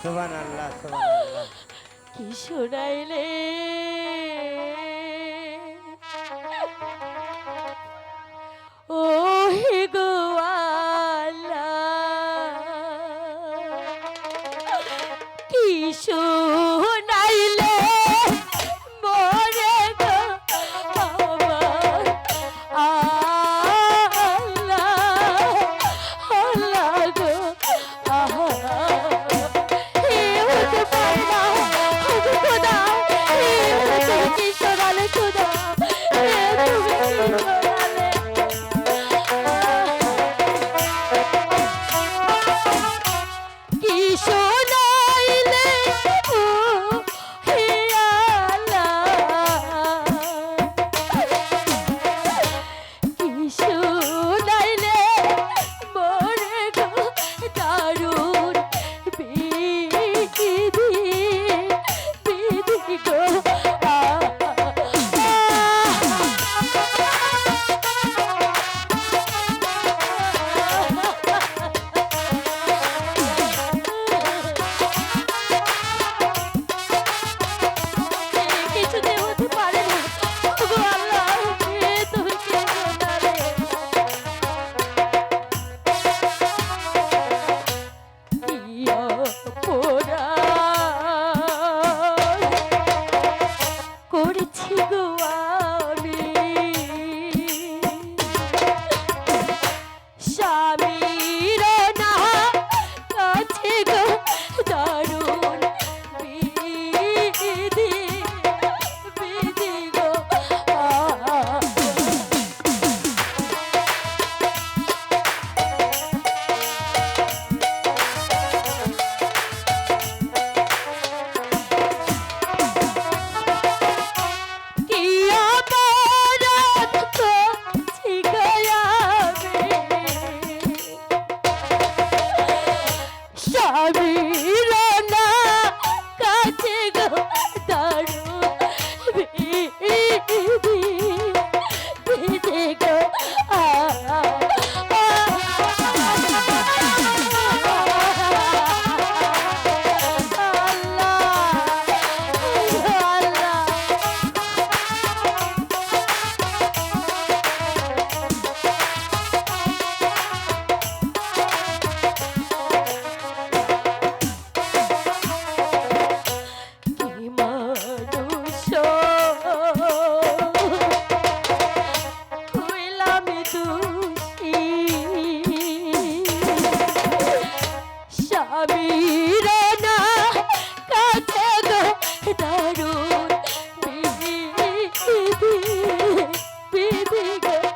সুবান আল্লাহ সুবান আল্লাহ কি ও হে গো আল্লাহ Kabir. baby.